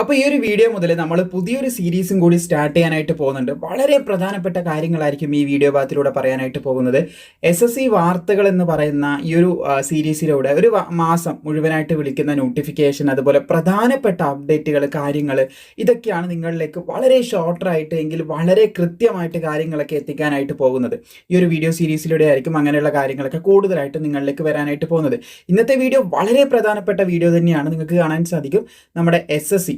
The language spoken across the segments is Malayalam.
അപ്പോൾ ഈ ഒരു വീഡിയോ മുതൽ നമ്മൾ പുതിയൊരു സീരീസും കൂടി സ്റ്റാർട്ട് ചെയ്യാനായിട്ട് പോകുന്നുണ്ട്. വളരെ പ്രധാനപ്പെട്ട കാര്യങ്ങളായിരിക്കും ഈ വീഡിയോ ഭാഗത്തിലൂടെ പറയാനായിട്ട് പോകുന്നത്. എസ് എസ് സി വാർത്തകൾ എന്ന് പറയുന്ന ഈ ഒരു സീരീസിലൂടെ ഒരു മാസം മുഴുവനായിട്ട് വിളിക്കുന്ന നോട്ടിഫിക്കേഷൻ അതുപോലെ പ്രധാനപ്പെട്ട അപ്ഡേറ്റുകൾ കാര്യങ്ങൾ ഇതൊക്കെയാണ് നിങ്ങളിലേക്ക് വളരെ ഷോർട്ടറായിട്ട് എങ്കിൽ വളരെ കൃത്യമായിട്ട് കാര്യങ്ങളൊക്കെ എത്തിക്കാനായിട്ട് പോകുന്നത്. ഈ ഒരു വീഡിയോ സീരീസിലൂടെ ആയിരിക്കും അങ്ങനെയുള്ള കാര്യങ്ങളൊക്കെ കൂടുതലായിട്ട് നിങ്ങളിലേക്ക് വരാനായിട്ട് പോകുന്നത്. ഇന്നത്തെ വീഡിയോ വളരെ പ്രധാനപ്പെട്ട വീഡിയോ തന്നെയാണ്. നിങ്ങൾക്ക് കാണാൻ സാധിക്കും. നമ്മുടെ എസ് എസ് സി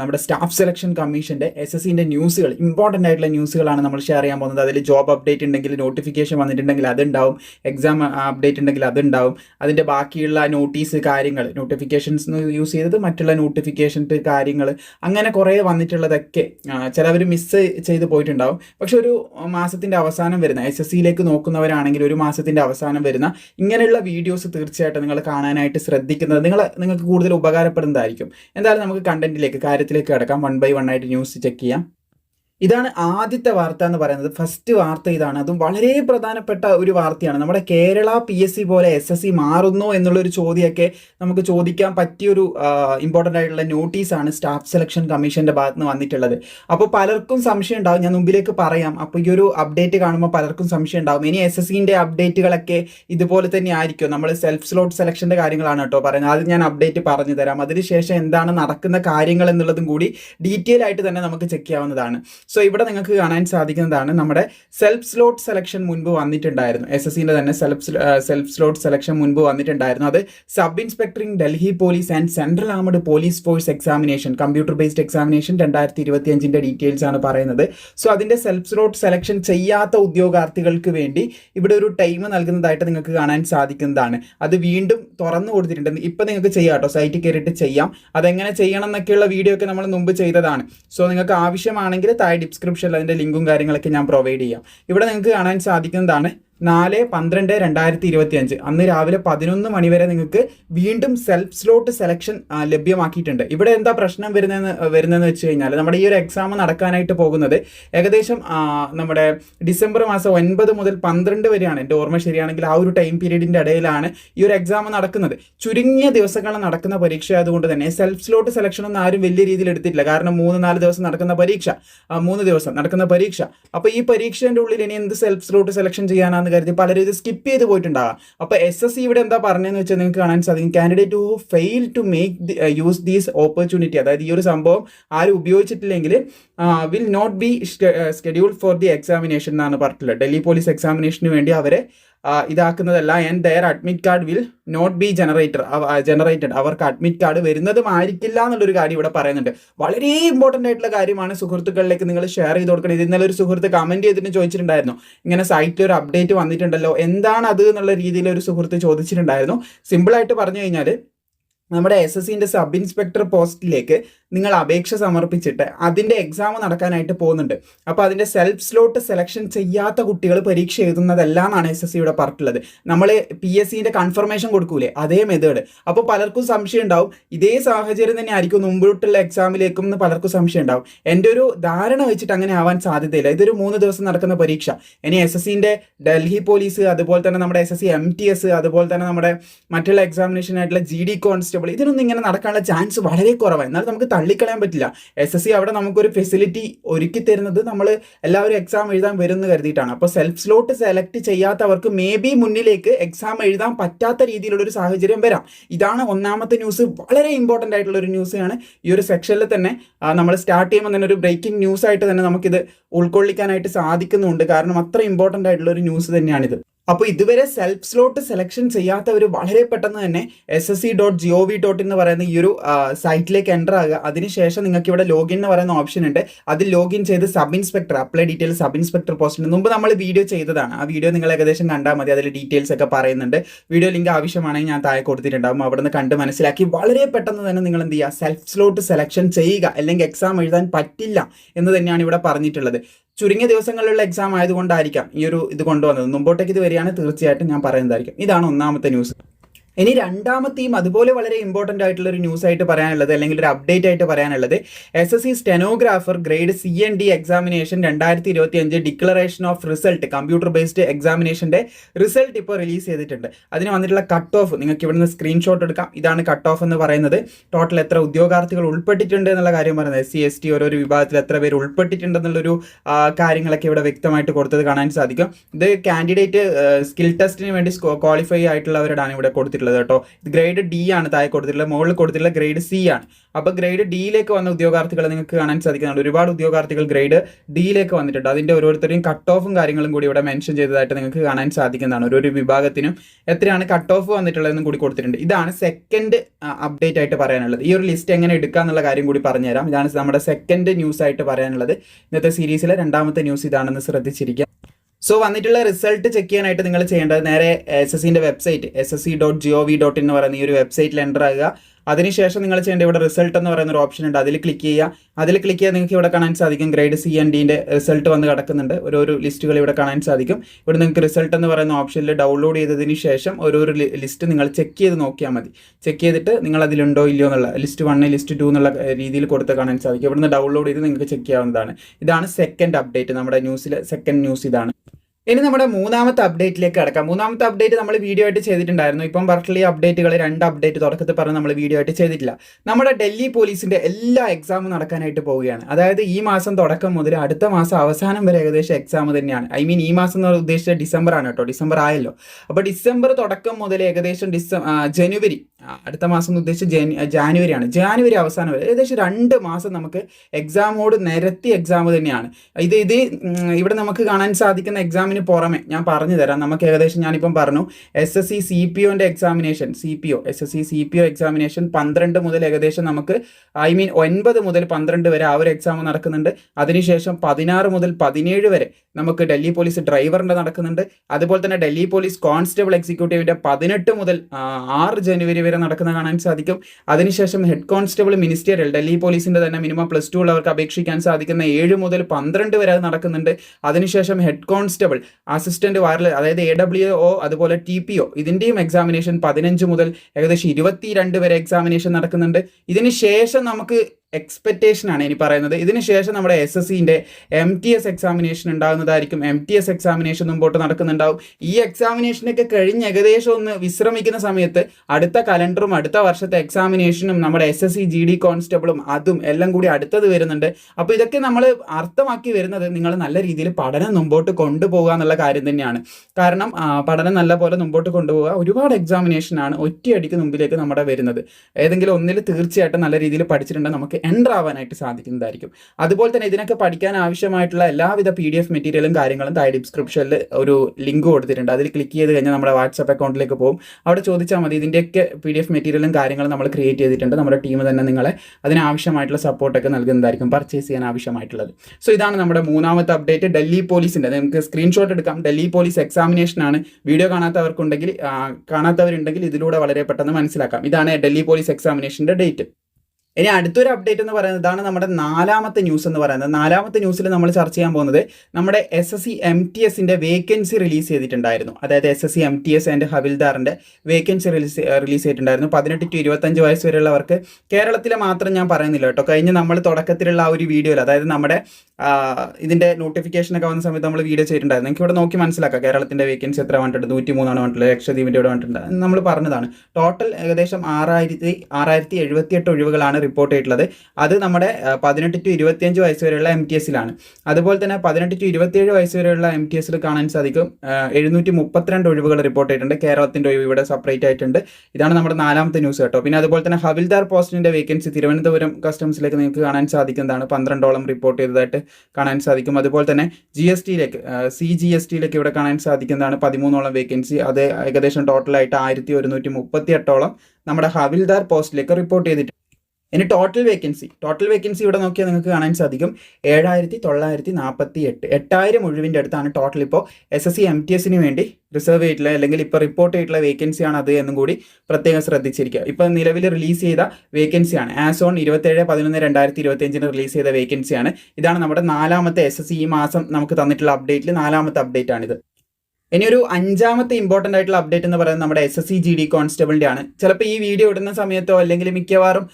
നമ്മുടെ സ്റ്റാഫ് സെലക്ഷൻ കമ്മീഷന്റെ എസ് എസ് സിന്റെ ന്യൂസുകൾ ഇമ്പോർട്ടന്റ് ആയിട്ടുള്ള ന്യൂസുകളാണ് നമ്മൾ ഷെയർ ചെയ്യാൻ പോകുന്നത്. അതിൽ ജോബ് അപ്ഡേറ്റ് ഉണ്ടെങ്കിൽ നോട്ടിഫിക്കേഷൻ വന്നിട്ടുണ്ടെങ്കിൽ അതുണ്ടാവും. എക്സാം അപ്ഡേറ്റ് ഉണ്ടെങ്കിൽ അതുണ്ടാവും. അതിന്റെ ബാക്കിയുള്ള നോട്ടീസ് കാര്യങ്ങൾ നോട്ടിഫിക്കേഷൻസ് യൂസ് ചെയ്തത് മറ്റുള്ള നോട്ടിഫിക്കേഷൻ കാര്യങ്ങൾ അങ്ങനെ കുറേ വന്നിട്ടുള്ളതൊക്കെ ചിലവർ മിസ് ചെയ്ത് പോയിട്ടുണ്ടാവും. പക്ഷെ ഒരു മാസത്തിന്റെ അവസാനം വരുന്ന എസ് എസ് സിയിലേക്ക് നോക്കുന്നവരാണെങ്കിൽ ഒരു മാസത്തിന്റെ അവസാനം വരുന്ന ഇങ്ങനെയുള്ള വീഡിയോസ് തീർച്ചയായിട്ടും നിങ്ങൾ കാണാനായിട്ട് ശ്രദ്ധിക്കുന്നത്. നിങ്ങൾ നിങ്ങൾക്ക് കൂടുതൽ ഉപകാരപ്പെടുന്നതായിരിക്കും. എന്തായാലും നമുക്ക് കണ്ടന്റിലേക്ക് കാര്യത്തിലേക്ക് കിടക്കാം. വൺ ബൈ വൺ ആയിട്ട് ന്യൂസ് ചെക്ക് ചെയ്യാം. ഇതാണ് ആദ്യത്തെ വാർത്ത എന്ന് പറയുന്നത്. ഫസ്റ്റ് വാർത്ത ഇതാണ്. അതും വളരെ പ്രധാനപ്പെട്ട ഒരു വാർത്തയാണ്. നമ്മുടെ കേരള പി എസ് സി പോലെ എസ് എസ് സി മാറുന്നു എന്നുള്ളൊരു ചോദ്യമൊക്കെ നമുക്ക് ചോദിക്കാൻ പറ്റിയൊരു ഇമ്പോർട്ടന്റ് ആയിട്ടുള്ള നോട്ടീസാണ് സ്റ്റാഫ് സെലക്ഷൻ കമ്മീഷന്റെ ഭാഗത്ത് നിന്ന് വന്നിട്ടുള്ളത്. അപ്പോൾ പലർക്കും സംശയം ഉണ്ടാവും. ഞാൻ മുമ്പിലേക്ക് പറയാം. അപ്പോൾ ഈ ഒരു അപ്ഡേറ്റ് കാണുമ്പോൾ പലർക്കും സംശയം ഉണ്ടാവും. ഇനി എസ് എസ് സിന്റെ അപ്ഡേറ്റുകളൊക്കെ ഇതുപോലെ തന്നെ ആയിരിക്കും. നമ്മൾ സെൽഫ് സ്ലോട്ട് സെലക്ഷന്റെ കാര്യങ്ങളാണ് കേട്ടോ പറയുന്നത്. അത് ഞാൻ അപ്ഡേറ്റ് പറഞ്ഞു തരാം. അതിനുശേഷം എന്താണ് നടക്കുന്ന കാര്യങ്ങൾ എന്നുള്ളതും കൂടി ഡീറ്റെയിൽ ആയിട്ട് തന്നെ നമുക്ക് ചെക്ക് ചെയ്യാവുന്നതാണ്. സോ ഇവിടെ നിങ്ങൾക്ക് കാണാൻ സാധിക്കുന്നതാണ് നമ്മുടെ സെൽഫ് സ്ലോട്ട് സെലക്ഷൻ മുൻപ് വന്നിട്ടുണ്ടായിരുന്നു. എസ് എസ് സിന്റെ തന്നെ സെൽഫ് സെൽഫ് സ്ലോട്ട് സെലക്ഷൻ മുൻപ് വന്നിട്ടുണ്ടായിരുന്നു. അത് sub inspector in Delhi police and central armed police force examination computer based examination രണ്ടായിരത്തി ഇരുപത്തി അഞ്ചിന്റെ ഡീറ്റെയിൽസ് ആണ് പറയുന്നത്. സോ അതിന്റെ സെൽഫ് സ്ലോട്ട് സെലക്ഷൻ ചെയ്യാത്ത ഉദ്യോഗാർത്ഥികൾക്ക് വേണ്ടി ഇവിടെ ഒരു ടൈം നൽകുന്നതായിട്ട് നിങ്ങൾക്ക് കാണാൻ സാധിക്കുന്നതാണ്. അത് വീണ്ടും തുറന്നു കൊടുത്തിട്ടുണ്ട്. ഇപ്പൊ നിങ്ങൾക്ക് ചെയ്യാം കേട്ടോ. സൈറ്റിൽ കയറിയിട്ട് ചെയ്യാം. അതെങ്ങനെ ചെയ്യണം എന്നൊക്കെയുള്ള വീഡിയോ ഒക്കെ നമ്മൾ മുമ്പ് ചെയ്തതാണ്. സോ നിങ്ങൾക്ക് ആവശ്യമാണെങ്കിൽ താഴെ ഡിസ്ക്രിപ്ഷനിൽ അതിന്റെ ലിങ്കും കാര്യങ്ങളൊക്കെ ഞാൻ പ്രൊവൈഡ് ചെയ്യാം. ഇവിടെ നിങ്ങൾക്ക് കാണാൻ സാധിക്കുന്നതാണ് നാല് പന്ത്രണ്ട് രണ്ടായിരത്തി ഇരുപത്തി അഞ്ച് അന്ന് രാവിലെ പതിനൊന്ന് മണി വരെ നിങ്ങൾക്ക് വീണ്ടും സെൽഫ് സ്ലോട്ട് സെലക്ഷൻ ലഭ്യമാക്കിയിട്ടുണ്ട്. ഇവിടെ എന്താ പ്രശ്നം വരുന്നതെന്ന് വരുന്നതെന്ന് വെച്ച് കഴിഞ്ഞാൽ നമ്മുടെ ഈ ഒരു എക്സാം നടക്കാനായിട്ട് പോകുന്നത് ഏകദേശം നമ്മുടെ ഡിസംബർ മാസം ഒൻപത് മുതൽ പന്ത്രണ്ട് വരെയാണ്. എന്റെ ഓർമ്മ ശരിയാണെങ്കിൽ ആ ഒരു ടൈം പീരീഡിന്റെ ഇടയിലാണ് ഈ ഒരു എക്സാം നടക്കുന്നത്. ചുരുങ്ങിയ ദിവസങ്ങൾ നടക്കുന്ന പരീക്ഷ ആയതുകൊണ്ട് തന്നെ സെൽഫ് സ്ലോട്ട് സെലക്ഷൻ ഒന്നും ആരും വലിയ രീതിയിൽ എടുത്തിട്ടില്ല. കാരണം മൂന്ന് നാല് ദിവസം നടക്കുന്ന പരീക്ഷ മൂന്ന് ദിവസം നടക്കുന്ന പരീക്ഷ. അപ്പോൾ ഈ പരീക്ഷേന്റെ ഉള്ളിൽ ഇനി എന്ത് സെൽഫ് സ്ലോട്ട് സെലക്ഷൻ കരുതി പലരും ഇത് സ്കിപ്പ് ചെയ്ത് പോയിട്ടുണ്ടാകാം. അപ്പോൾ എസ് എസ് സി ഇവിടെ എന്താ പറഞ്ഞതെന്ന് വെച്ചാൽ നിങ്ങൾക്ക് കാണാൻ സാധിക്കും. Candidate who fail to make use these opportunity അതായത് ഈ ഒരു സംഭവം ആരും ഉപയോഗിച്ചിട്ടില്ലെങ്കിൽ will not be scheduled for the examination എന്നാണ് പറഞ്ഞിട്ടുള്ളത്. ഡൽഹി പോലീസ് എക്സാമിനേഷന് വേണ്ടി അവരെ ഇതാക്കുന്നതല്ല and their admit card will not be generator generated അവർക്ക് അഡ്മിറ്റ് കാർഡ് വരുന്നതും ആയിരിക്കില്ല എന്നുള്ളൊരു കാര്യം ഇവിടെ പറയുന്നുണ്ട്. വളരെ ഇമ്പോർട്ടന്റ് ആയിട്ടുള്ള കാര്യമാണ് സുഹൃത്തുക്കളിലേക്ക് നിങ്ങൾ ഷെയർ ചെയ്ത് കൊടുക്കണം ഇത് ഇന്നലെ ഒരു സുഹൃത്ത് കമന്റ് ചെയ്തിട്ട് ചോദിച്ചിട്ടുണ്ടായിരുന്നു. ഇങ്ങനെ സൈറ്റിൽ ഒരു അപ്ഡേറ്റ് വന്നിട്ടുണ്ടല്ലോ. എന്താണ് അത് എന്നുള്ള രീതിയിൽ ഒരു സുഹൃത്ത് ചോദിച്ചിട്ടുണ്ടായിരുന്നു. സിമ്പിളായിട്ട് പറഞ്ഞു കഴിഞ്ഞാൽ നമ്മുടെ എസ് എസ് സിന്റെ സബ് ഇൻസ്പെക്ടർ പോസ്റ്റിലേക്ക് നിങ്ങൾ അപേക്ഷ സമർപ്പിച്ചിട്ട് അതിന്റെ എക്സാം നടക്കാനായിട്ട് പോകുന്നുണ്ട്. അപ്പോൾ അതിന്റെ സെൽഫ് സ്ലോട്ട് സെലക്ഷൻ ചെയ്യാത്ത കുട്ടികൾ പരീക്ഷ എഴുതുന്നതെല്ലാം എന്നാണ് എസ് എസ് സിയുടെ പറഞ്ഞിട്ടുള്ളത് നമ്മൾ പി എസ് സിന്റെ കൺഫർമേഷൻ കൊടുക്കൂലേ? അതേ മെത്തേഡ് അപ്പോൾ പലർക്കും സംശയം ഉണ്ടാവും. ഇതേ സാഹചര്യം തന്നെ ആയിരിക്കും മുമ്പോട്ടുള്ള എക്സാമിലേക്കും എന്ന് പലർക്കും സംശയം ഉണ്ടാവും. എന്റെ ഒരു ധാരണ വെച്ചിട്ട് അങ്ങനെ ആവാൻ സാധ്യതയില്ല. ഇതൊരു മൂന്ന് ദിവസം നടക്കുന്ന പരീക്ഷ. ഇനി എസ് എസ് സിന്റെ ഡൽഹി പോലീസ് അതുപോലെ തന്നെ നമ്മുടെ S S C M T S അതുപോലെ തന്നെ നമ്മുടെ മറ്റുള്ള എക്സാമിനേഷൻ ആയിട്ടുള്ള ജി ഡി കോൺസ്റ്റബിൾ ഇതിനൊന്നും ഇങ്ങനെ നടക്കാനുള്ള ചാൻസ് വളരെ കുറവാണ് എന്നാലും നമുക്ക് തള്ളിക്കളയാൻ പറ്റില്ല. എസ് എസ് സി അവിടെ നമുക്കൊരു ഫെസിലിറ്റി ഒരുക്കി തരുന്നത് നമ്മൾ എല്ലാവരും എക്സാം എഴുതാൻ വരുമെന്ന് കരുതിയിട്ടാണ്. അപ്പോൾ സെൽഫ് സ്ലോട്ട് സെലക്ട് ചെയ്യാത്തവർക്ക് മേ ബി മുന്നിലേക്ക് എക്സാം എഴുതാൻ പറ്റാത്ത രീതിയിലുള്ള ഒരു സാഹചര്യം വരാം. ഇതാണ് ഒന്നാമത്തെ ന്യൂസ് വളരെ ഇമ്പോർട്ടന്റ് ആയിട്ടുള്ള ഒരു ന്യൂസാണ് ഈ ഒരു സെക്ഷനിൽ തന്നെ നമ്മൾ സ്റ്റാർട്ട് ചെയ്യുമ്പോൾ തന്നെ ഒരു ബ്രേക്കിംഗ് ന്യൂസ് ആയിട്ട് തന്നെ നമുക്കിത് ഉൾക്കൊള്ളിക്കാനായിട്ട് സാധിക്കുന്നുണ്ട്. കാരണം അത്ര ഇമ്പോർട്ടന്റ് ആയിട്ടുള്ള ഒരു ന്യൂസ് തന്നെയാണിത്. അപ്പോൾ ഇതുവരെ സെൽഫ് സ്ലോട്ട് സെലക്ഷൻ ചെയ്യാത്തവർ വളരെ പെട്ടെന്ന് തന്നെ S S C dot G O V dot എന്ന് പറയുന്ന ഈ ഒരു സൈറ്റിലേക്ക് എന്റർ ആകുക. അതിനുശേഷം നിങ്ങൾക്ക് ഇവിടെ ലോഗിൻ എന്ന് പറയുന്ന ഓപ്ഷൻ ഉണ്ട്. അതിൽ ലോഗിൻ ചെയ്ത് sub inspector apply detail sub inspector പോസ്റ്റിന് മുമ്പ് നമ്മൾ വീഡിയോ ചെയ്തതാണ്. ആ വീഡിയോ നിങ്ങൾ ഏകദേശം കണ്ടാൽ മതി അതിൽ ഡീറ്റെയിൽസ് ഒക്കെ പറയുന്നുണ്ട്. വീഡിയോ ലിങ്ക് ആവശ്യമാണെങ്കിൽ ഞാൻ താഴെ കൊടുത്തിട്ടുണ്ടാകും അവിടെ നിന്ന് കണ്ട് മനസ്സിലാക്കി വളരെ പെട്ടെന്ന് തന്നെ നിങ്ങൾ എന്ത് ചെയ്യുക സെൽഫ് സ്ലോട്ട് സെലക്ഷൻ ചെയ്യുക. അല്ലെങ്കിൽ എക്സാം എഴുതാൻ പറ്റില്ല എന്ന് തന്നെയാണ് ഇവിടെ പറഞ്ഞിട്ടുള്ളത്. ചുരുങ്ങിയ ദിവസങ്ങളിലുള്ള എക്സാം ആയതുകൊണ്ടായിരിക്കാം ഈ ഒരു ഇത് കൊണ്ടുവന്നത്. മുമ്പോട്ടേക്ക് ഇത് വരികയാണ് തീർച്ചയായിട്ടും ഞാൻ പറയുന്നതായിരിക്കും. ഇതാണ് ഒന്നാമത്തെ ന്യൂസ് ഇനി രണ്ടാമത്തെയും അതുപോലെ വളരെ ഇമ്പോർട്ടന്റ് ആയിട്ടുള്ള ഒരു ന്യൂസ് ആയിട്ട് പറയാനുള്ളത് അല്ലെങ്കിൽ ഒരു അപ്ഡേറ്റ് ആയിട്ട് പറയാനുള്ളത് S S C stenographer grade C and D examination രണ്ടായിരത്തി ഇരുപത്തി അഞ്ച് declaration of result computer based എക്സാമിനേഷന്റെ result ഇപ്പോൾ റിലീസ് ചെയ്തിട്ടുണ്ട്. അതിന് വന്നിട്ടുള്ള കട്ട് ഓഫ് നിങ്ങൾക്ക് ഇവിടുന്ന് സ്ക്രീൻഷോട്ട് എടുക്കാം. ഇതാണ് കട്ട് ഓഫ് എന്ന് പറയുന്നത്. ടോട്ടൽ എത്ര ഉദ്യോഗാർത്ഥികൾ ഉൾപ്പെട്ടിട്ടുണ്ട് എന്നുള്ള കാര്യം പറയുന്നത്. എസ് സി എസ് ടി ഓരോരോ വിഭാഗത്തിൽ എത്ര പേര് ഉൾപ്പെട്ടിട്ടുണ്ടെന്നുള്ളൊരു കാര്യങ്ങളൊക്കെ ഇവിടെ വ്യക്തമായിട്ട് കൊടുത്തത് കാണാൻ സാധിക്കും. ഇത് കാൻഡിഡേറ്റ് സ്കിൽ ടെസ്റ്റിന് വേണ്ടി ക്വാളിഫൈ ആയിട്ടുള്ളവരോടാണ് ഇവിടെ കൊടുത്തിട്ടുള്ളത്. കേട്ടോ. ഇത് ഗ്രേഡ് ഡി ആണ് താഴെ കൊടുത്തിട്ടുള്ളത് മുകളിൽ കൊടുത്തിട്ടുള്ള ഗ്രേഡ് സി ആണ്. അപ്പോൾ ഗ്രേഡ് ഡിയിലേക്ക് വന്ന ഉദ്യോഗാർത്ഥികളെ നിങ്ങൾക്ക് കാണാൻ സാധിക്കുന്നുണ്ട്. ഒരുപാട് ഉദ്യോഗാർത്ഥികൾ ഗ്രേഡ് ഡിയിലേക്ക് വന്നിട്ടുണ്ട്. അതിന്റെ ഓരോരുത്തരെയും കട്ട് ഓഫും കാര്യങ്ങളും കൂടി ഇവിടെ മെൻഷൻ ചെയ്തതായിട്ട് നിങ്ങൾക്ക് കാണാൻ സാധിക്കുന്നതാണ്. ഓരോ വിഭാഗത്തിനും എത്രയാണ് കട്ട് ഓഫ് വന്നിട്ടുള്ളതെന്നും കൂടി കൊടുത്തിട്ടുണ്ട്. ഇതാണ് സെക്കൻഡ് അപ്ഡേറ്റ് ആയിട്ട് പറയാനുള്ളത്. ഈ ഒരു ലിസ്റ്റ് എങ്ങനെ എടുക്കുക എന്നുള്ള കാര്യം കൂടി പറഞ്ഞുതരാം. ഇതാണ് നമ്മുടെ സെക്കൻഡ് ന്യൂസ് ആയിട്ട് പറയാനുള്ളത്. ഇന്നത്തെ സീരീസിലെ രണ്ടാമത്തെ ന്യൂസ് ഇതാണെന്ന് ശ്രദ്ധിച്ചിരിക്കുക. സോ വന്നിട്ടുള്ള റിസൾട്ട് ചെക്ക് ചെയ്യാനായിട്ട് നിങ്ങൾ ചെയ്യേണ്ടത് നേരെ എസ് എസ് സിന്റെ website S S C dot G O V dot in എന്ന് പറയുന്ന ഈ ഒരു വെബ്സൈറ്റിൽ എന്റർ ആകുക. അതിനുശേഷം നിങ്ങൾ ചെയ്യേണ്ട ഇവിടെ റിസൾട്ട് എന്ന് പറയുന്ന ഒരു ഓപ്ഷൻ ഉണ്ട്. അതിൽ ക്ലിക്ക് ചെയ്യുക. അതിൽ ക്ലിക്ക് ചെയ്യാൻ നിങ്ങൾക്ക് ഇവിടെ കാണാൻ സാധിക്കും ഗ്രേഡ് സി എൻ ഡിന്റെ റിസൾട്ട് വന്ന് കിടക്കുന്നുണ്ട്. ഓരോരോ ലിസ്റ്റുകൾ ഇവിടെ കാണാൻ സാധിക്കും. ഇവിടെ നിങ്ങൾക്ക് റിസൾട്ട് എന്ന് പറയുന്ന ഓപ്ഷനിൽ ഡൗൺലോഡ് ചെയ്തതിന് ശേഷം ഓരോരോ ലിസ്റ്റ് നിങ്ങൾ ചെക്ക് ചെയ്ത് നോക്കിയാൽ മതി. ചെക്ക് ചെയ്തിട്ട് നിങ്ങൾ അതിലുണ്ടോ ഇല്ലയോ എന്നുള്ള ലിസ്റ്റ് വൺ ലിസ്റ്റ് ടു എന്നുള്ള രീതിയിൽ കൊടുത്ത് കാണാൻ സാധിക്കും. ഇവിടുന്ന് ഡൗൺലോഡ് ചെയ്ത് നിങ്ങൾക്ക് ചെക്ക് ചെയ്യാവുന്നതാണ്. ഇതാണ് സെക്കൻഡ് അപ്ഡേറ്റ് നമ്മുടെ ന്യൂസിലെ സെക്കൻഡ് ന്യൂസ് ഇതാണ്. ഇനി നമ്മുടെ മൂന്നാമത്തെ അപ്ഡേറ്റിലേക്ക് കിടക്കാം. മൂന്നാമത്തെ അപ്ഡേറ്റ് നമ്മൾ വീഡിയോ ആയിട്ട് ചെയ്തിട്ടുണ്ടായിരുന്നു. ഇപ്പം വർക്കലി അപ്ഡേറ്റുകൾ രണ്ട് അപ്ഡേറ്റ് തുടക്കത്തിൽ പറഞ്ഞ് നമ്മൾ വീഡിയോ ആയിട്ട് ചെയ്തിട്ടില്ല. നമ്മുടെ ഡൽഹി പോലീസിന്റെ എല്ലാ എക്സാമും നടക്കാനായിട്ട് പോവുകയാണ്. അതായത് ഈ മാസം തുടക്കം മുതൽ അടുത്ത മാസം അവസാനം വരെ ഏകദേശം എക്സാം തന്നെയാണ്. ഐ മീൻ ഈ മാസം എന്ന് ഉദ്ദേശിച്ച ഡിസംബർ ആണ് കേട്ടോ. ഡിസംബർ ആയല്ലോ. അപ്പോൾ ഡിസംബർ തുടക്കം മുതൽ ഏകദേശം ജനുവരി അടുത്ത മാസം എന്ന് ഉദ്ദേശിച്ച് ജനു ജാനുവരിയാണ്. ജാനുവരി അവസാനം വരെ. ഏകദേശം രണ്ട് മാസം നമുക്ക് എക്സാമോട് നിരത്തി എക്സാം തന്നെയാണ്. ഇത് ഇത് ഇവിടെ നമുക്ക് കാണാൻ സാധിക്കുന്ന എക്സാമിന് പുറമെ ഞാൻ പറഞ്ഞു തരാം. നമുക്ക് ഏകദേശം ഞാനിപ്പം പറഞ്ഞു. S S C C P ഒന്റെ examination C P O S S C C P O examination പന്ത്രണ്ട് മുതൽ ഏകദേശം നമുക്ക് ഐ മീൻ ഒൻപത് മുതൽ പന്ത്രണ്ട് വരെ ആ ഒരു എക്സാം നടക്കുന്നുണ്ട്. അതിനുശേഷം പതിനാറ് മുതൽ പതിനേഴ് വരെ നമുക്ക് ഡൽഹി പോലീസ് ഡ്രൈവറിന്റെ നടക്കുന്നുണ്ട്. അതുപോലെ തന്നെ ഡൽഹി പോലീസ് കോൺസ്റ്റബിൾ എക്സിക്യൂട്ടീവിന്റെ പതിനെട്ട് മുതൽ ആറ് ജനുവരി വരെ നടക്കുന്ന കാണാൻ സാധിക്കും. അതിനുശേഷം ഹെഡ് കോൺസ്റ്റബിൾ മിനിസ്റ്റീരിയൽ ഡൽഹി പോലീസിന്റെ തന്നെ മിനിമം പ്ലസ് ടു ഉള്ളവർക്ക് അപേക്ഷിക്കാൻ സാധിക്കുന്ന ഏഴ് മുതൽ പന്ത്രണ്ട് വരെ അത് നടക്കുന്നുണ്ട്. അതിനുശേഷം ഹെഡ് കോൺസ്റ്റബിൾ അസിസ്റ്റന്റ് വയർലെസ് അതായത് എ ഡബ്ല്യു ഒ അതുപോലെ ടി പി ഒ ഇതിന്റെയും എക്സാമിനേഷൻ പതിനഞ്ച് മുതൽ ഏകദേശം ഇരുപത്തിരണ്ട് വരെ എക്സാമിനേഷൻ നടക്കുന്നുണ്ട്. ഇതിന് ശേഷം നമുക്ക് എക്സ്പെക്റ്റേഷൻ ആണ് ഇനി പറയുന്നത്. ഇതിനുശേഷം നമ്മുടെ എസ് എസ് സിന്റെ എം ടി എസ് എക്സാമിനേഷൻ ഉണ്ടാകുന്നതായിരിക്കും. എം ടി എസ് എക്സാമിനേഷൻ മുമ്പോട്ട് നടക്കുന്നുണ്ടാവും. ഈ എക്സാമിനേഷനൊക്കെ കഴിഞ്ഞ് ഏകദേശം ഒന്ന് വിശ്രമിക്കുന്ന സമയത്ത് അടുത്ത കലണ്ടറും അടുത്ത വർഷത്തെ എക്സാമിനേഷനും നമ്മുടെ S S C G D കോൺസ്റ്റബിളും അതും എല്ലാം കൂടി അടുത്തത് വരുന്നുണ്ട്. അപ്പോൾ ഇതൊക്കെ നമ്മൾ അർത്ഥമാക്കി വരുന്നത് നിങ്ങൾ നല്ല രീതിയിൽ പഠനം മുമ്പോട്ട് കൊണ്ടുപോകുക എന്നുള്ള കാര്യം തന്നെയാണ്. കാരണം പഠനം നല്ല പോലെ മുമ്പോട്ട് കൊണ്ടുപോകുക ഒരുപാട് എക്സാമിനേഷനാണ് ഒറ്റയടിക്ക് മുമ്പിലേക്ക് നമ്മുടെ വരുന്നത്. ഏതെങ്കിലും ഒന്നിൽ തീർച്ചയായിട്ടും നല്ല രീതിയിൽ പഠിച്ചിട്ടുണ്ടെങ്കിൽ നമുക്ക് എന്റർ ആവാനായിട്ട് സാധിക്കുന്നതായിരിക്കും. അതുപോലെ തന്നെ ഇതിനൊക്കെ പഠിക്കാൻ ആവശ്യമായിട്ടുള്ള എല്ലാവിധ പി ഡി എഫ് മെറ്റീരിയലും കാര്യങ്ങളും താഴെ ഡിസ്ക്രിപ്ഷനിൽ ഒരു ലിങ്ക് കൊടുത്തിട്ടുണ്ട്. അതിൽ ക്ലിക്ക് ചെയ്ത് കഴിഞ്ഞാൽ നമ്മുടെ വാട്സപ്പ് അക്കൗണ്ടിലേക്ക് പോകും. അവിടെ ചോദിച്ചാൽ മതി ഇതിന്റെയൊക്കെ പി ഡി എഫ് മെറ്റീരിയലും കാര്യങ്ങളും നമ്മൾ ക്രിയേറ്റ് ചെയ്തിട്ടുണ്ട്. നമ്മുടെ ടീം തന്നെ നിങ്ങളെ അതിനാവശ്യമായിട്ടുള്ള സപ്പോർട്ടൊക്കെ നൽകുന്നതായിരിക്കും പർച്ചേസ് ചെയ്യാൻ ആവശ്യമായിട്ടുള്ളത്. സോ ഇതാണ് നമ്മുടെ മൂന്നാമത്തെ അപ്ഡേറ്റ് ഡൽഹി പോലീസിന്റെ നമുക്ക് സ്ക്രീൻഷോട്ട് എടുക്കാം. ഡൽഹി പോലീസ് എക്സാമിനേഷനാണ് വീഡിയോ കാണാത്തവർക്കുണ്ടെങ്കിൽ കാണാത്തവരുണ്ടെങ്കിൽ ഇതിലൂടെ വളരെ പെട്ടെന്ന് മനസ്സിലാക്കാം. ഇതാണ് ഡൽഹി പോലീസ് എക്സാമിനേഷന്റെ ഡേറ്റ് ഇനി അടുത്തൊരു അപ്ഡേറ്റ് എന്ന് പറയുന്നത് ഇതാണ് നമ്മുടെ നാലാമത്തെ ന്യൂസ് എന്ന് പറയുന്നത്. നാലാമത്തെ ന്യൂസിൽ നമ്മൾ ചർച്ച ചെയ്യാൻ പോകുന്നത് നമ്മുടെ S S C M T എസിന്റെ വേക്കൻസി റിലീസ് ചെയ്തിട്ടുണ്ടായിരുന്നു. അതായത് S S C M T S and ഹവിൽദാറിന്റെ vacancy release release ചെയ്തിട്ടുണ്ടായിരുന്നു. പതിനെട്ട് ടു ഇരുപത്തഞ്ച് വയസ്സ് വരെയുള്ളവർക്ക് കേരളത്തിലെ മാത്രം ഞാൻ പറയുന്നില്ല കേട്ടോ. കഴിഞ്ഞ് നമ്മൾ തുടക്കത്തിലുള്ള ആ ഒരു വീഡിയോയിൽ അതായത് നമ്മുടെ ആ, നോട്ടിഫിക്കേഷൻ ഒക്കെ വന്ന സമയത്ത് നമ്മൾ വീഡിയോ ചെയ്തിട്ടുണ്ടായിരുന്നു. നിങ്ങൾക്ക് ഇവിടെ നോക്കി മനസ്സിലാക്കാം. കേരളത്തിന്റെ വേക്കൻസി എത്ര വന്നിട്ടുണ്ട്? നൂറ്റി മൂന്നാണ് വന്നിട്ടുള്ളത്. ലക്ഷദ്വീപിന്റെ ഇവിടെ വന്നിട്ടുണ്ട്. നമ്മൾ പറഞ്ഞതാണ്. ടോട്ടൽ ഏകദേശം ആറായിരത്തി ആറായിരത്തി എഴുപത്തിയെട്ട് ഒഴിവുകളാണ് റിപ്പോർട്ട് ചെയ്തിട്ടുള്ളത്. അത് നമ്മുടെ പതിനെട്ട് ടു ഇരുപത്തിയഞ്ച് വയസ്സ് വരെയുള്ള എം ടി എസിലാണ് അതുപോലെ തന്നെ പതിനെട്ട് ടു ഇരുപത്തിയേഴ് വയസ്സ് വരെയുള്ള എം ടി എസിൽ കാണാൻ സാധിക്കും. എഴുന്നൂറ്റി മുപ്പത്തിരണ്ട് ഒഴിവുകൾ റിപ്പോർട്ട് ചെയ്തിട്ടുണ്ട്. കേരളത്തിന്റെ ഒഴിവ് ഇവിടെ സെപ്പറേറ്റ് ആയിട്ടുണ്ട്. ഇതാണ് നമ്മുടെ നാലാമത്തെ ന്യൂസ് കേട്ടോ. പിന്നെ അതുപോലെ തന്നെ ഹവിൽദാർ പോസ്റ്റിന്റെ വേക്കൻസി തിരുവനന്തപുരം കസ്റ്റംസിലേക്ക് നിങ്ങൾക്ക് കാണാൻ സാധിക്കുന്നതാണ്. പന്ത്രണ്ടോളം റിപ്പോർട്ട് ചെയ്തതായിട്ട് കാണാൻ സാധിക്കും. അതുപോലെ തന്നെ ജി എസ് ടിയിലേക്ക് സി ജി എസ് ടിയിലേക്ക് ഇവിടെ കാണാൻ സാധിക്കുന്നതാണ് പതിമൂന്നോളം വേക്കൻസി അത് ഏകദേശം ടോട്ടലായിട്ട് ആയിരത്തി ഒരുന്നൂറ്റി മുപ്പത്തി എട്ടോളം നമ്മുടെ ഹവിൽദാർ പോസ്റ്റിലേക്ക് റിപ്പോർട്ട് ചെയ്തിട്ടുണ്ട്. ഇനി ടോട്ടൽ വേക്കൻസി ടോട്ടൽ വേക്കൻസി ഇവിടെ നോക്കിയാൽ നിങ്ങൾക്ക് കാണാൻ സാധിക്കും. ഏഴായിരത്തി തൊള്ളായിരത്തി നാൽപ്പത്തി എട്ട് എട്ടായിരം ഒഴിവിന്റെ അടുത്താണ് ടോട്ടൽ ഇപ്പോൾ S S C M T എസിന് വേണ്ടി റിസർവ് ചെയ്തിട്ടുള്ള അല്ലെങ്കിൽ ഇപ്പോൾ റിപ്പോർട്ട് ചെയ്തിട്ടുള്ള വേക്കൻസിയാണ് അത് എന്നും കൂടി പ്രത്യേകം ശ്രദ്ധിച്ചിരിക്കുക. ഇപ്പോൾ നിലവിൽ റിലീസ് ചെയ്ത വേക്കൻസിയാണ് ആസ് ഓൺ ഇരുപത്തേഴ് പതിനൊന്ന് രണ്ടായിരത്തി ഇരുപത്തിയഞ്ചിന് റിലീസ് ചെയ്ത വേക്കൻസിയാണ് ഇതാണ് നമ്മുടെ നാലാമത്തെ എസ് എസ് സി ഈ മാസം നമുക്ക് തന്നിട്ടുള്ള അപ്ഡേറ്റിൽ നാലാമത്തെ അപ്ഡേറ്റ് ആണിത്. ഇനി ഒരു അഞ്ചാമത്തെ ഇമ്പോർട്ടന്റ് ആയിട്ടുള്ള അപ്ഡേറ്റ് എന്ന് പറയുന്നത് നമ്മുടെ S S C G D കോൺസ്റ്റബിളിന്റെ ആണ്. ചിലപ്പോൾ ഈ വീഡിയോ ഇടുന്ന സമയത്തോ അല്ലെങ്കിൽ മിക്കവാറും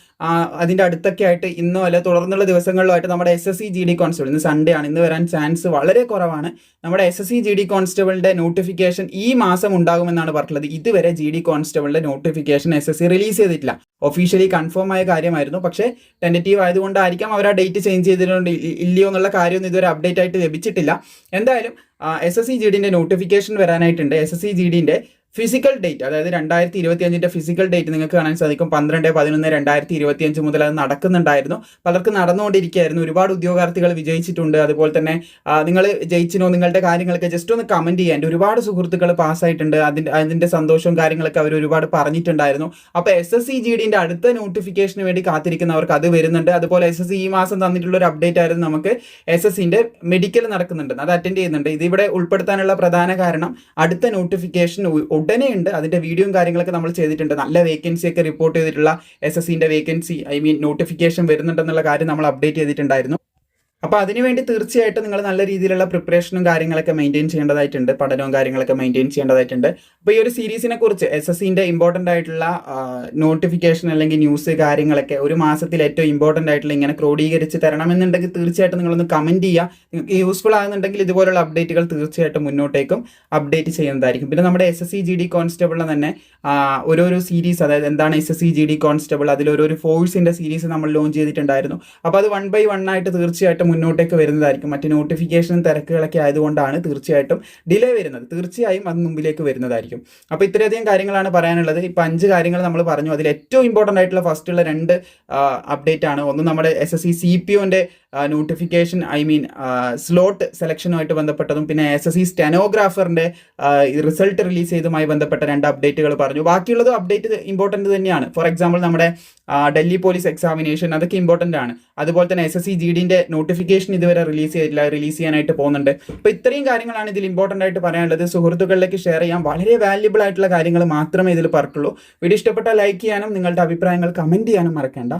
അതിന്റെ അടുത്തൊക്കെ ആയിട്ട് ഇന്നോ അല്ലെ തുടർന്നുള്ള ദിവസങ്ങളിലോ ആയിട്ട് നമ്മുടെ S S C G D constable ഇന്ന് സൺഡേ ആണ്. ഇന്ന് വരാൻ ചാൻസ് വളരെ കുറവാണ്. നമ്മുടെ S S C G D കോൺസ്റ്റബിളിന്റെ notification ഈ മാസം ഉണ്ടാകുമെന്നാണ് പറഞ്ഞിട്ടുള്ളത്. ഇതുവരെ G D കോൺസ്റ്റബിളിന്റെ notification S S C release ചെയ്തിട്ടില്ല. ഒഫീഷ്യലി കൺഫേം ആയ കാര്യമായിരുന്നു. പക്ഷേ ടെന്റേറ്റീവ് ആയതുകൊണ്ടായിരിക്കാം അവർ ആ ഡേറ്റ് ചേഞ്ച് ചെയ്തിട്ടുണ്ട്. ഇല്ലയോ എന്നുള്ള കാര്യമൊന്നും ഇതുവരെ അപ്ഡേറ്റ് ആയിട്ട് ലഭിച്ചിട്ടില്ല. എന്തായാലും എസ് എസ് സി ജി ഡിന്റെ നോട്ടിഫിക്കേഷൻ വരാനായിട്ടുണ്ട്. എസ് എസ് സി ജി ഡിന്റെ ഫിസിക്കൽ ഡേറ്റ് അതായത് രണ്ടായിരത്തി ഇരുപത്തി അഞ്ചിന്റെ ഫിസിക്കൽ ഡേറ്റ് നിങ്ങൾക്ക് കാണാൻ സാധിക്കും. പന്ത്രണ്ട് പതിനൊന്ന് രണ്ടായിരത്തി ഇരുപത്തി അഞ്ച് മുതൽ അത് നടക്കുന്നുണ്ടായിരുന്നു. പലർക്കും നടന്നുകൊണ്ടിരിക്കുകയായിരുന്നു. ഒരുപാട് ഉദ്യോഗാർത്ഥികൾ വിജയിച്ചിട്ടുണ്ട്. അതുപോലെ തന്നെ നിങ്ങൾ ജയിച്ചിനോ നിങ്ങളുടെ കാര്യങ്ങളൊക്കെ ജസ്റ്റ് ഒന്ന് കമന്റ് ചെയ്യാൻ. ഒരുപാട് സുഹൃത്തുക്കൾ പാസ്സായിട്ടുണ്ട് അതിന്റെ അതിന്റെ സന്തോഷവും കാര്യങ്ങളൊക്കെ അവർ ഒരുപാട് പറഞ്ഞിട്ടുണ്ടായിരുന്നു. അപ്പോൾ എസ് എസ് സി ജി ഡിന്റെ അടുത്ത നോട്ടിഫിക്കേഷന് വേണ്ടി കാത്തിരിക്കുന്നവർക്ക് അത് വരുന്നുണ്ട്. അതുപോലെ എസ് എസ് സി ഈ മാസം തന്നിട്ടുള്ള ഒരു അപ്ഡേറ്റ് ആയിരുന്നു നമുക്ക് എസ് എസ് സിന്റെ മെഡിക്കൽ നടക്കുന്നുണ്ട് അത് അറ്റൻഡ് ചെയ്യുന്നുണ്ട്. ഇതിവിടെ ഉൾപ്പെടുത്താനുള്ള പ്രധാന കാരണം അടുത്ത നോട്ടിഫിക്കേഷൻ ഉടനെ ഉണ്ട് അതിന്റെ വീഡിയോയും കാര്യങ്ങളൊക്കെ നമ്മൾ ചെയ്തിട്ടുണ്ട്. നല്ല വേക്കൻസി ഒക്കെ റിപ്പോർട്ട് ചെയ്തിട്ടുള്ള എസ് എസ് സിന്റെ വേക്കൻസി ഐ മീൻ നോട്ടിഫിക്കേഷൻ വരുന്നുണ്ടെന്നുള്ള കാര്യം നമ്മൾ അപ്ഡേറ്റ് ചെയ്തിട്ടുണ്ടായിരുന്നു. അപ്പോൾ അതിനുവേണ്ടി തീർച്ചയായിട്ടും നിങ്ങൾ നല്ല രീതിയിലുള്ള പ്രിപ്പറേഷനും കാര്യങ്ങളൊക്കെ മെയിന്റെയിൻ ചെയ്യേണ്ടതായിട്ടുണ്ട്. പഠനവും കാര്യങ്ങളൊക്കെ മെയിന്റെയിൻ ചെയ്യേണ്ടതായിട്ടുണ്ട്. അപ്പോൾ ഈ ഒരു സീരീസിനെ കുറിച്ച് എസ് എസ് സിന്റെ ഇമ്പോർട്ടന്റ് ആയിട്ടുള്ള നോട്ടിഫിക്കേഷൻ അല്ലെങ്കിൽ ന്യൂസ് കാര്യങ്ങളൊക്കെ ഒരു മാസത്തിൽ ഏറ്റവും ഇമ്പോർട്ടന്റ് ആയിട്ടുള്ള ഇങ്ങനെ ക്രോഡീകരിച്ച് തരണമെന്നുണ്ടെങ്കിൽ തീർച്ചയായിട്ടും നിങ്ങളൊന്ന് കമന്റ് ചെയ്യുക. നിങ്ങൾക്ക് യൂസ്ഫുൾ ആകുന്നുണ്ടെങ്കിൽ ഇതുപോലുള്ള അപ്ഡേറ്റുകൾ തീർച്ചയായിട്ടും മുന്നോട്ടേക്കും അപ്ഡേറ്റ് ചെയ്യുന്നതായിരിക്കും. പിന്നെ നമ്മുടെ S S C G D കോൺസ്റ്റബിളിൽ തന്നെ ഓരോരോ സീരീസ് അതായത് എന്താണ് S S C G D constable അതിലൊരു ഫോഴ്സിന്റെ സീരീസ് നമ്മൾ ലോഞ്ച് ചെയ്തിട്ടുണ്ടായിരുന്നു. അപ്പോൾ അത് വൺ ബൈ വൺ ആയിട്ട് തീർച്ചയായിട്ടും മുന്നോട്ടേക്ക് വരുന്നതായിരിക്കും. മറ്റ് നോട്ടിഫിക്കേഷനും തിരക്കുകളൊക്കെ ആയതുകൊണ്ടാണ് തീർച്ചയായിട്ടും ഡിലേ വരുന്നത്. തീർച്ചയായും അത് മുമ്പിലേക്ക് വരുന്നതായിരിക്കും. അപ്പോൾ ഇത്രയധികം കാര്യങ്ങളാണ് പറയാനുള്ളത്. ഇപ്പോൾ അഞ്ച് കാര്യങ്ങൾ നമ്മൾ പറഞ്ഞു. അതിൽ ഏറ്റവും ഇമ്പോർട്ടന്റ് ആയിട്ടുള്ള ഫസ്റ്റുള്ള രണ്ട് അപ്ഡേറ്റ് ആണ്. ഒന്ന് നമ്മുടെ S S C C P ഒന്റെ notification I mean slot സെലക്ഷനുമായിട്ട് ബന്ധപ്പെട്ടതും പിന്നെ എസ് എസ് സി സ്റ്റെനോഗ്രാഫറിന്റെ റിസൾട്ട് റിലീസ് ചെയ്തതുമായി ബന്ധപ്പെട്ട രണ്ട് അപ്ഡേറ്റുകൾ പറഞ്ഞു. ബാക്കിയുള്ളത് അപ്ഡേറ്റ് ഇമ്പോർട്ടന്റ് തന്നെയാണ്. ഫോർ എക്സാമ്പിൾ നമ്മുടെ ഡൽഹി പോലീസ് എക്സാമിനേഷൻ അതൊക്കെ ഇമ്പോർട്ടന്റ് ആണ്. അതുപോലെ തന്നെ എസ് എസ് സി ജി ഡിന്റെ നോട്ടിഫിക്കേഷൻ ഇതുവരെ റിലീസ് ചെയ്തില്ല റിലീസ് ചെയ്യാനായിട്ട് പോകുന്നുണ്ട്. അപ്പോൾ ഇത്രയും കാര്യങ്ങളാണ് ഇതിൽ ഇമ്പോർട്ടന്റ് ആയിട്ട് പറയാനുള്ളത്. സുഹൃത്തുക്കളിലേക്ക് ഷെയർ ചെയ്യാം വളരെ വാല്യുബിൾ ആയിട്ടുള്ള കാര്യങ്ങൾ മാത്രമേ ഇതിൽ പറക്കുള്ളൂ വീഡിയോ ഇഷ്ടപ്പെട്ടാൽ ലൈക്ക് ചെയ്യാനും നിങ്ങളുടെ അഭിപ്രായങ്ങൾ കമന്റ് ചെയ്യാനും മറക്കേണ്ട.